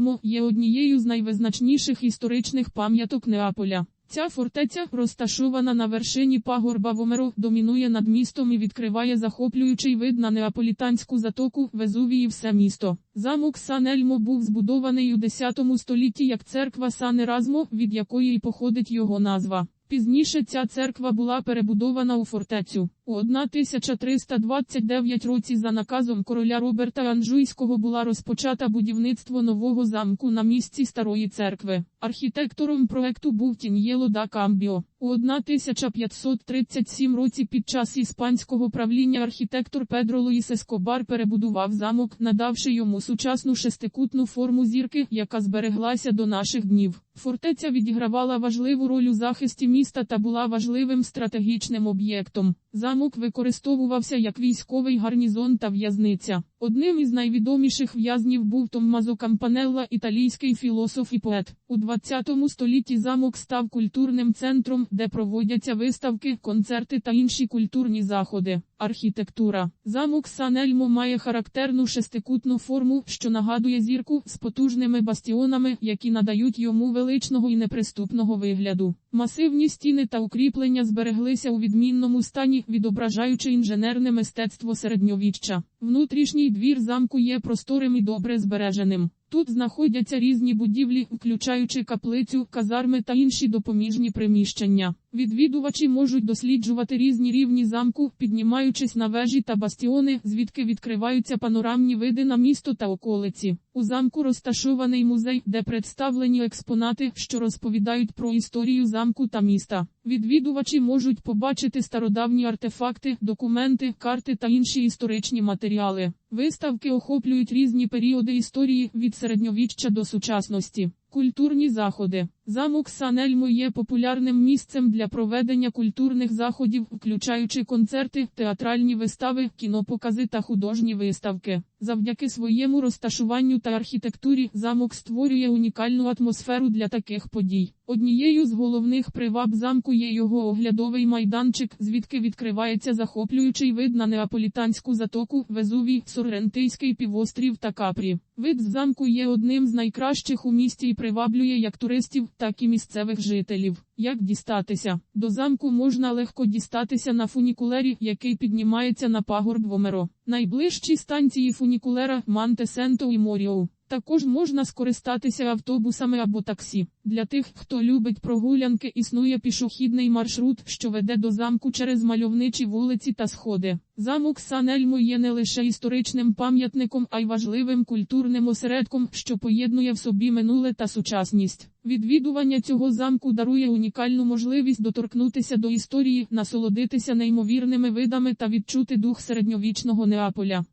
Ельмо є однією з найвизначніших історичних пам'яток Неаполя. Ця фортеця, розташована на вершині пагорба Вомеро, домінує над містом і відкриває захоплюючий вид на неаполітанську затоку Везувії все місто. Замок Сан-Ельмо був збудований у 10 столітті як церква Сан-Еразмо, від якої й походить його назва. Пізніше ця церква була перебудована у фортецю. У 1329 році за наказом короля Роберта Анжуйського була розпочата будівництво нового замку на місці старої церкви. Архітектором проекту був Тіньєло да Камбіо. У 1537 році під час іспанського правління архітектор Педро Луїс Ескобар перебудував замок, надавши йому сучасну шестикутну форму зірки, яка збереглася до наших днів. Фортеця відігравала важливу роль у захисті міста та була важливим стратегічним об'єктом. Замок використовувався як військовий гарнізон та в'язниця. Одним із найвідоміших в'язнів був Томмазо Кампанелла, італійський філософ і поет. У 20 столітті замок став культурним центром, де проводяться виставки, концерти та інші культурні заходи. Архітектура. Замок Сан-Ельмо має характерну шестикутну форму, що нагадує зірку з потужними бастіонами, які надають йому величного і неприступного вигляду. Масивні стіни та укріплення збереглися у відмінному стані, відображаючи інженерне мистецтво середньовіччя. Внутрішній двір замку є просторим і добре збереженим. Тут знаходяться різні будівлі, включаючи каплицю, казарми та інші допоміжні приміщення. Відвідувачі можуть досліджувати різні рівні замку, піднімаючись на вежі та бастіони, звідки відкриваються панорамні види на місто та околиці. У замку розташований музей, де представлені експонати, що розповідають про історію замку та міста. Відвідувачі можуть побачити стародавні артефакти, документи, карти та інші історичні матеріали. Виставки охоплюють різні періоди історії від середньовіччя до сучасності. Культурні заходи. Замок Сан-Ельмо є популярним місцем для проведення культурних заходів, включаючи концерти, театральні вистави, кінопокази та художні виставки. Завдяки своєму розташуванню та архітектурі замок створює унікальну атмосферу для таких подій. Однією з головних приваб замку є його оглядовий майданчик, звідки відкривається захоплюючий вид на неаполітанську затоку, Везувій, Соррентийський півострів та Капрі. Вид з замку є одним з найкращих у місті і приваблює як туристів, так і місцевих жителів. Як дістатися? До замку можна легко дістатися на фунікулері, який піднімається на пагорб Вомеро. Найближчі станції фунікулера Манте Сенто і Моріоу. Також можна скористатися автобусами або таксі. Для тих, хто любить прогулянки, існує пішохідний маршрут, що веде до замку через мальовничі вулиці та сходи. Замок Сан-Ельмо є не лише історичним пам'ятником, а й важливим культурним осередком, що поєднує в собі минуле та сучасність. Відвідування цього замку дарує унікальну можливість доторкнутися до історії, насолодитися неймовірними видами та відчути дух середньовічного Неаполя.